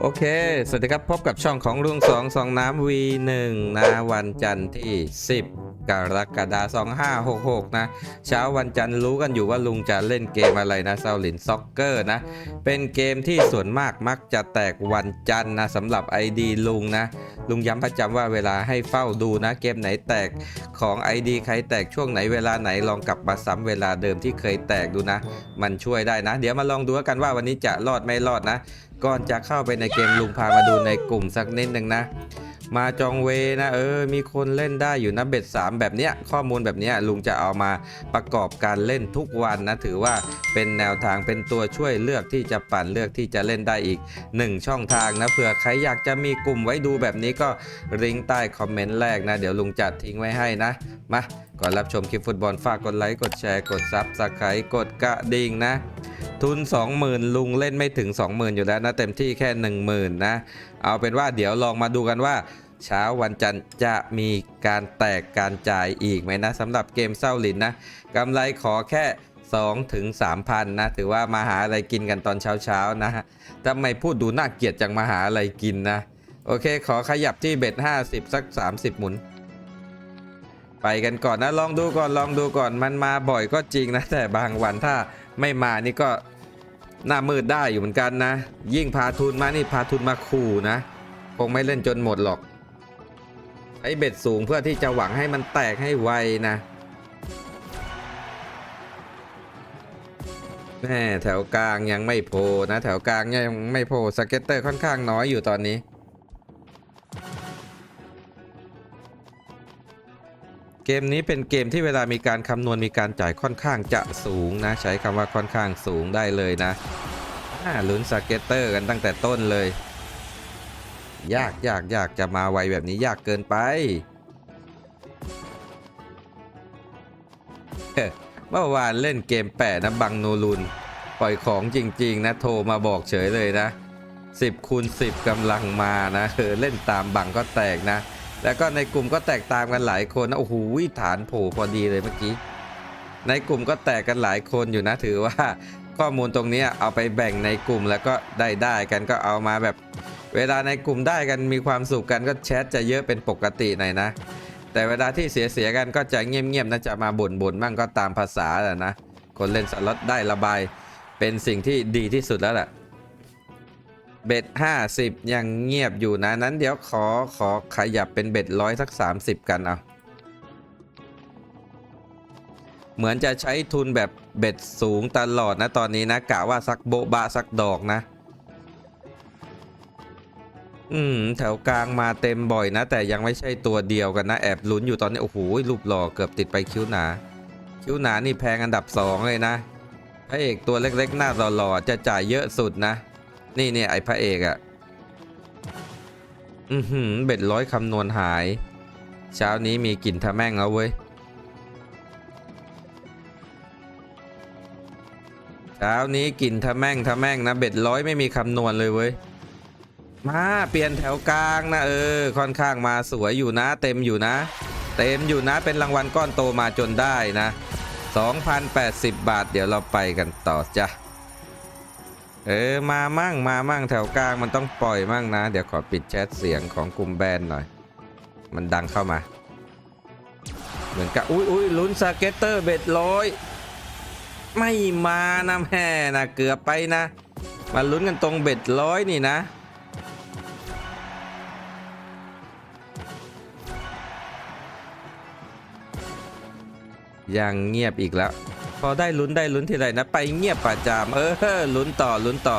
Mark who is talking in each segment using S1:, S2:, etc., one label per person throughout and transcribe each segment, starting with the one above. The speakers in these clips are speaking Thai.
S1: โอเค สวัสดีครับ พบกับช่องของลุงสองสองน้ำ V1 นะ วันจันทร์ที่ 10 กรกฎาคม2566 นะ เช้าวันจันทร์รู้กันอยู่ว่าลุงจะเล่นเกมอะไรนะเซาลินซ็อกเกอร์นะ เป็นเกมที่ส่วนมากมักจะแตกวันจันทร์นะสำหรับ ID ลุงนะ ลุงย้ำประจำว่าเวลาให้เฝ้าดูนะเกมไหนแตกของ ID ใครแตกช่วงไหนเวลาไหนลองกลับมาซ้ำเวลาเดิมที่เคยแตกดูนะ มันช่วยได้นะ เดี๋ยวมาลองดูกันว่าวันนี้จะรอดไม่รอดนะ ก่อนจะเข้าไปในเกมลุงพามาดูในกลุ่มสักนิดหนึ่งนะ มาจองเวนะเออ มีคนเล่นได้อยู่นะเบ็ด3แบบเนี้ยข้อมูลแบบเนี้ยลุงจะเอามาประกอบการเล่นทุกวันนะ ถือว่าเป็นแนวทางเป็นตัวช่วยเลือกที่จะปั่นเลือกที่จะเล่นได้อีก 1 ช่องทางนะเผื่อใครอยากจะมีกลุ่มไว้ดูแบบนี้ก็ลิงก์ใต้คอมเมนต์แรกนะ เดี๋ยวลุงจัดทิ้งไว้ให้นะ มาก่อนรับชมคลิปฟุตบอลฝากกดไลค์กดแชร์กดซับสไครต์กดกระดิ่งนะทุน 20,000 ลุงเล่นไม่ถึง 20,000 อยู่แล้วนะ เต็มที่แค่ 10,000 นะ เอาเป็นว่าเดี๋ยวลองมาดูกันว่า เช้าวันจันทร์จะมีการแตกการจ่ายอีกไหมนะสำหรับเกมเศร้าหลินนะกำไรขอแค่2ถึง3,000นะถือว่ามาหาอะไรกินกันตอนเช้าๆนะฮะทำไมพูดดูน่าเกลียดจังมาหาอะไรกินนะ โอเคขอขยับที่เบ็ด50 สัก 30 หมุน ไปกันก่อนนะลองดูก่อนลองดูก่อนมันมาบ่อยก็จริงนะ แต่บางวันถ้าไม่มานี่ก็หน้ามืดได้อยู่เหมือนกันนะ ยิ่งพาทุนมานี่พาทุนมาขู่นะ คงไม่เล่นจนหมดหรอก ใช้เบ็ดสูงเพื่อที่จะหวังให้มันแตกให้ไวนะแม่แถวกลางยังไม่โผล่นะแถวกลางยังไม่โผล่สเก็ตเตอร์ค่อนข้างน้อยอยู่ตอนนี้ เกมนี้เป็นเกมที่เวลามีการคำนวณมีการจ่ายค่อนข้างจะสูงนะ ใช้คำว่าค่อนข้างสูงได้เลยนะลุ้นสเก็ตเตอร์กันตั้งแต่ต้นเลย ยากยากยากจะมาไวแบบนี้ยากเกินไป เมื่อวานเล่นเกมแปะนะบังโนลุน ปล่อยของจริง ๆ นะ โทรมาบอกเฉยเลยนะ 10คูณ10กำลังมานะเออเล่นตามบังก็แตกนะ แล้วก็ในกลุ่มก็แตกตามกันหลายคนนะโอ้โหฐานโผล่พอดีเลยเมื่อกี้ ในกลุ่มก็แตกกันหลายคนอยู่นะถือว่าข้อมูลตรงนี้เอาไปแบ่งในกลุ่มแล้วก็ได้ได้กันก็เอามาแบบ เวลาในกลุ่มได้กันมีความสุขกันก็แชทจะเยอะเป็นปกติหน่อยนะ แต่เวลาที่เสียเสียกันก็จะเงียบๆนะจะมาบ่นบ่นๆบ้างก็ตามภาษาแหละนะ คนเล่นสล็อตได้ระบายเป็นสิ่งที่ดีที่สุดแล้วแหละเบ็ด50 ยังเงียบอยู่นะนั้นเดี๋ยวขอขอขยับเป็นเบ็ดร้อยสัก 30 กันเอาเหมือนจะใช้ทุนแบบเบ็ดสูงตลอดนะตอนนี้นะกะว่าสักโบบะสักดอกนะ อืม แถวกลางมาเต็มบ่อยนะ แต่ยังไม่ใช่ตัวเดียวกันนะ แอบลุ้นอยู่ตอนนี้ โอ้โหรูปหล่อเกือบติดไปคิ้วหนา คิ้วหนานี่แพงอันดับสองเลยนะ พระเอกตัวเล็กๆ หน้าหล่อๆ จะจ่ายเยอะสุดนะ นี่เนี่ยไอ้พระเอกอะ่ะ อือหือเบ็ดร้อยคำนวณหาย เช้านี้มีกลิ่นทะแม่งแล้วเว้ยเช้านี้กลิ่นทะแม่งทะแม่งนะเบ็ดร้อยไม่มีคำนวณเลยเว้ย มาเปลี่ยนแถวกลางนะเออ ค่อนข้างมาสวยอยู่นะ เต็มอยู่นะ เต็มอยู่นะเป็นรางวัลก้อนโตมาจนได้นะ2,080 บาท เดี๋ยวเราไปกันต่อจ้ะเออมามั่งมามั่งแถวกลางมันต้องปล่อยมั่งนะ เดี๋ยวขอปิดแชทเสียงของกลุ่มแบนหน่อย มันดังเข้ามา เหมือนกับอุ้ยอุ้ยลุ้นสเก็ตเตอร์เบ็ดร้อยไม่มานะแม่นะเกือบไปนะ มาลุ้นกันตรงเบ็ดร้อยนี่นะ ยังเงียบอีกแล้ว พอได้ลุ้นได้ลุ้นทีไรนะ ไปเงียบประจำเออลุ้นต่อลุ้นต่อ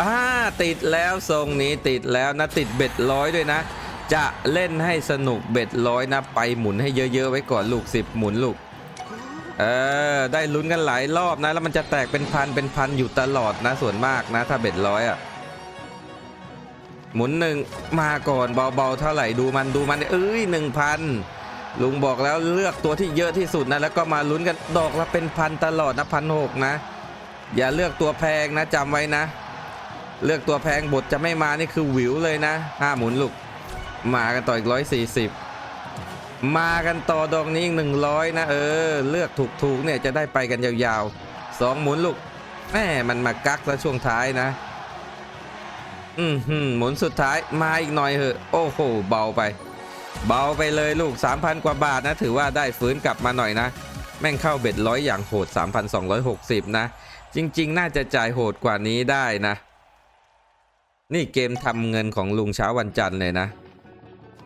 S1: อ่าติดแล้วทรงนี้ติดแล้วนะติดเบ็ดร้อยด้วยนะ จะเล่นให้สนุกเบ็ดร้อยนะ ไปหมุนให้เยอะๆไว้ก่อนลูกสิบหมุนลูกเออได้ลุ้นกันหลายรอบนะ แล้วมันจะแตกเป็นพันเป็นพันอยู่ตลอดนะ ส่วนมากนะ ถ้าเบ็ดร้อยอะหมุนหนึ่งมาก่อนเบาๆเท่าไหร่ดูมันดูมันเอ้ยหนึ่งพัน ลุงบอกแล้วเลือกตัวที่เยอะที่สุดนะแล้วก็มาลุ้นกันดอกละเป็นพันตลอดนะพันหกนะ อย่าเลือกตัวแพงนะจำไว้นะ เลือกตัวแพงบทจะไม่มานี่คือหวิวเลยนะห้าหมุนลูกมากันต่ออีกร้อยสี่สิบมากันต่อดอกนี้อีกหนึ่งร้อยนะเออ เลือกถูกๆเนี่ยจะได้ไปกันยาวๆสองหมุนลูกแม่มันมากักแล้วช่วงท้ายนะอืมหืมหมุนสุดท้ายมาอีกหน่อยเหอะ โอ้โหเบาไป เบาไปเลยลูก 3,000 กว่าบาทนะ ถือว่าได้ฟื้นกลับมาหน่อยนะ แม่งเข้าเบ็ดร้อยอย่างโหด 3,260 นะ จริง ๆ น่าจะจ่ายโหดกว่านี้ได้นะ นี่เกมทำเงินของลุงเช้าวันจันทร์เลยนะ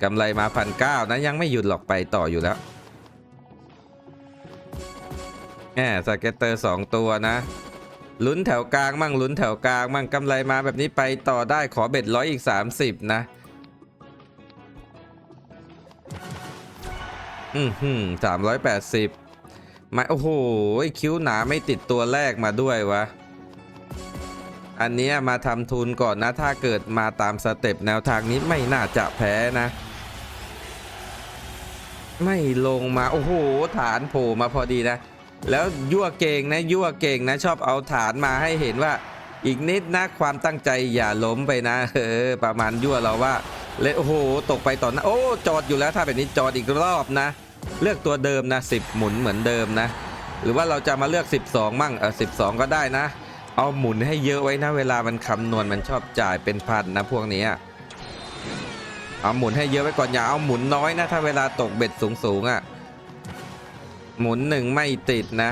S1: กำไรมาพันเก้านะ ยังไม่หยุดหรอกไปต่ออยู่แล้วแหมสเก็ตเตอร์สองตัวนะลุ้นแถวกลางมั่งลุ้นแถวกลางมั่งกำไรมาแบบนี้ไปต่อได้ขอเบ็ดร้อยอีก 30 นะ อืมหืมสามร้อยแปดสิบมาโอ้โห คิ้วหนาไม่ติดตัวแรกมาด้วยวะ อันนี้มาทำทุนก่อนนะ ถ้าเกิดมาตามสเต็ปแนวทางนี้ไม่น่าจะแพ้นะ ไม่ลงมา โอ้โห ฐานโผล่มาพอดีนะ แล้วยั่วเก่งนะ ยั่วเก่งนะ ชอบเอาฐานมาให้เห็นว่า อีกนิดนะ ความตั้งใจอย่าล้มไปนะ เออ ประมาณยั่วเราว่า เลโอ้โหตกไปต่อนะโอ้จอดอยู่แล้วถ้าแบบนี้จอดอีกรอบนะ เลือกตัวเดิมนะ 10 หมุนเหมือนเดิมนะ หรือว่าเราจะมาเลือก 12 มั่งเออ12ก็ได้นะ เอาหมุนให้เยอะไว้นะ เวลามันคำนวณมันชอบจ่ายเป็นพันนะพวกนี้เอาหมุนให้เยอะไว้ก่อนอย่าเอาหมุนน้อยนะ ถ้าเวลาตกเบ็ดสูงๆอะ่ะ หมุนหนึ่งไม่ติดนะ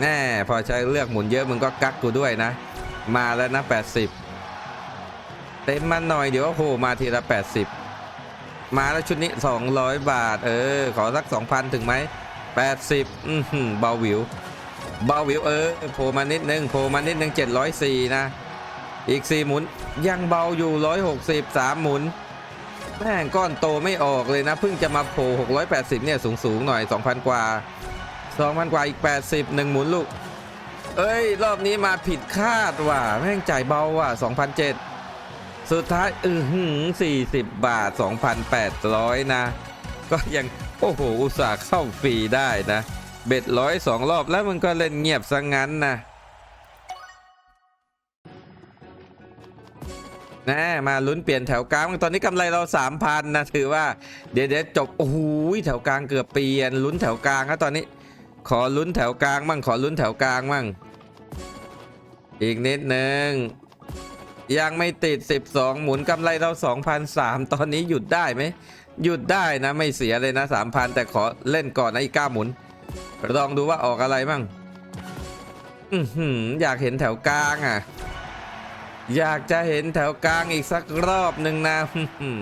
S1: แน่พอใช้เลือกหมุนเยอะมึงก็กักกูด้วยนะ มาแล้วนะ 80 เต็มมาหน่อยเดี๋ยวโอ้โหมาทีละ 80 มาแล้วชุดนี้ 200 บาท เออ ขอสัก 2,000 ถึงไหม 80อือหือเบาหวิว เบาหวิว เออโผล่มานิดนึงโผล่มานิดนึง 704 นะ อีก 4 หมุน ยังเบาอยู่ 160 3 หมุนแม่งก้อนโตไม่ออกเลยนะ เพิ่งจะมาโผล่680 เนี่ย สูง ๆ หน่อย 2,000 กว่า 2,000 กว่าอีก 80 1 หมุนลูก เอ้ย รอบนี้มาผิดคาดว่ะแม่งจ่ายเบาว่ะ2,007 สุดท้ายอือหือ40บบาท 2,800 นะ ก็ยังโอ้โหอุตส่าห์เข้าฟรีได้นะ เบ็ดร้อยสองรอบแล้วมันก็เล่นเงียบซะงั้นนะน่มาลุ้นเปลี่ยนแถวกลางตอนนี้กำไรเรา3,000นะถือว่าเดี๋ยวเดี๋ยวจบโอ้โหแถวกลางเกือบเปลี่ยนลุ้นแถวกลางครับตอนนี้ ขอลุ้นแถวกลางมั่งขอลุ้นแถวกลางมั่งอีกนิดนึง ยังไม่ติด 12 หมุนกำไรเรา2,003ตอนนี้หยุดได้ไหม หยุดได้นะไม่เสียเลยนะ 3,000 แต่ขอเล่นก่อนนะอีก9หมุน ลองดูว่าออกอะไรมั่งอือหืออยากเห็นแถวกลางอะ อยากจะเห็นแถวกลางอีกสักรอบหนึ่งนะอือหือ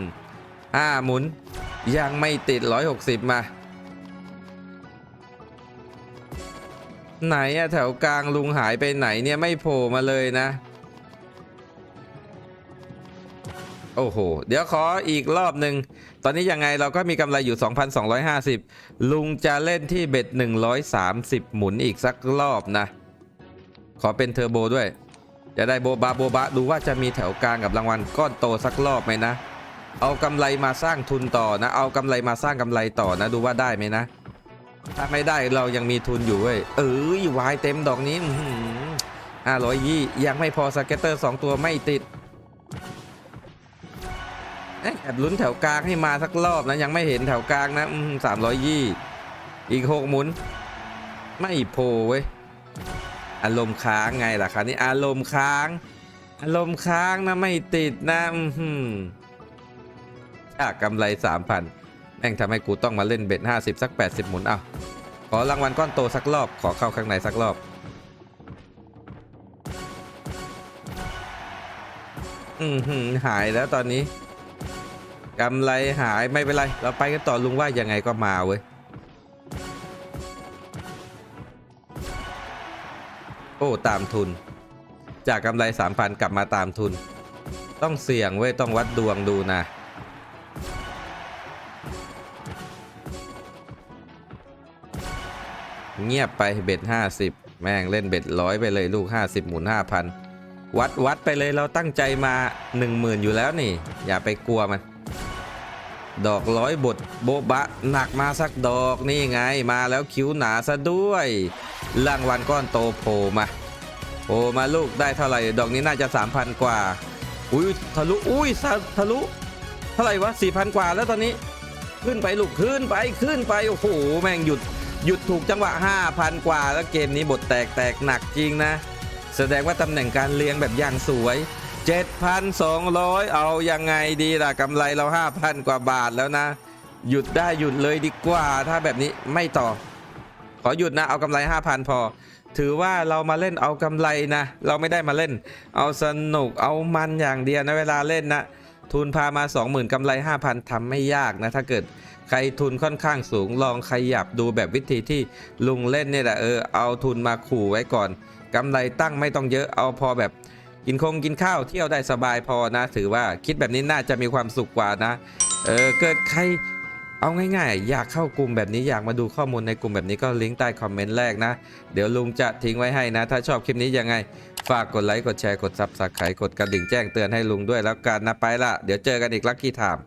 S1: ห้าหมุน ยังไม่ติด 160 มา ไหนอะแถวกลางลุงหายไปไหนเนี่ยไม่โผล่มาเลยนะ โอ้โห เดี๋ยวขออีกรอบหนึ่ง ตอนนี้ยังไงเราก็มีกำไรอยู่ 2,250 ลุงจะเล่นที่เบ็ด 130 หมุนอีกสักรอบนะ ขอเป็นเทอร์โบด้วย จะได้โบบาโบบะดูว่าจะมีแถวกลางกับรางวัลก้อนโตสักรอบไหมนะ เอากำไรมาสร้างทุนต่อนะ เอากำไรมาสร้างกำไรต่อนะ ดูว่าได้ไหมนะ ถ้าไม่ได้เรายังมีทุนอยู่เว้ย เอ้ยวายเต็มดอกนี้ห้าร้อยยี่ยังไม่พอสเก็ตเตอร์สองตัวไม่ติด เอ๊ะแอบลุ้นแถวกลางให้มาสักรอบนะยังไม่เห็นแถวกลางนะสามร้อยยี่อีกหกหมุน ไม่โผล่เว้ยอารมณ์ค้างไงล่ะคราวนี้อารมณ์ค้าง อารมณ์ค้างนะไม่ติดนะอือหือจากกำไรสามพันแม่งทำให้กูต้องมาเล่นเบ็ดห้าสิบสักแปดสิบหมุนเอาขอรางวัลก้อนโตสักรอบขอเข้าข้างในสักรอบอือหือหายแล้วตอนนี้ กำไรหายไม่เป็นไร เราไปกันต่อลุงว่ายังไงก็มาเว้ย โอ้ ตามทุน จากกำไรสามพันกลับมาตามทุน ต้องเสี่ยงเว้ย ต้องวัดดวงดูนะ เงียบไปเบ็ดห้าสิบแม่งเล่นเบ็ดร้อยไปเลยลูกห้าสิบหมุนห้าพันวัดวัดไปเลยเราตั้งใจมาหนึ่งหมื่นอยู่แล้วนี่ อย่าไปกลัวมัน ดอกร้อยบทโบบะหนักมาสักดอกนี่ไงมาแล้วคิ้วหนาซะด้วย รางวัลก้อนโตโผล่มาโผล่มาลูกได้เท่าไหร่ ดอกนี้น่าจะ 3,000 กว่า อุ้ยทะลุอุ้ยทะทะลุเท่าไหร่วะ4,000 กว่าแล้วตอนนี้ ขึ้นไปลูกขึ้นไปขึ้นไปโอ้โหแม่งหยุดหยุดถูกจังหวะ 5,000 กว่า แล้วเกมนี้บทแตกแตกหนักจริงนะ แสดงว่าตำแหน่งการเลี้ยงแบบอย่างสวย 7,200 เอายังไงดีล่ะกำไรเรา 5,000 กว่าบาทแล้วนะ หยุดได้หยุดเลยดีกว่า ถ้าแบบนี้ไม่ต่อ ขอหยุดนะ เอากำไร 5,000 พอ ถือว่าเรามาเล่นเอากำไรนะ เราไม่ได้มาเล่น เอาสนุกเอามันอย่างเดียวนะเวลาเล่นนะทุนพามา 20,000กำไร 5,000ทำไม่ยากนะ ถ้าเกิดใครทุนค่อนข้างสูงลองขยับดูแบบวิธีที่ลุงเล่นเนี่ยแหละเออเอาทุนมาขู่ไว้ก่อนกำไรตั้งไม่ต้องเยอะเอาพอแบบ กินคงกินข้าวเที่ยวได้สบายพอนะ ถือว่าคิดแบบนี้น่าจะมีความสุขกว่านะ เออเกิดใครเอาง่ายๆ อยากเข้ากลุ่มแบบนี้อยากมาดูข้อมูลในกลุ่มแบบนี้ก็ลิงก์ใต้คอมเมนต์แรกนะ เดี๋ยวลุงจะทิ้งไว้ให้นะ ถ้าชอบคลิปนี้ยังไง ฝากกดไลค์กดแชร์กดซับสไครต์กดกระดิ่งแจ้งเตือนให้ลุงด้วยแล้วกันนะไปละเดี๋ยวเจอกันอีกลักกี้ไทม์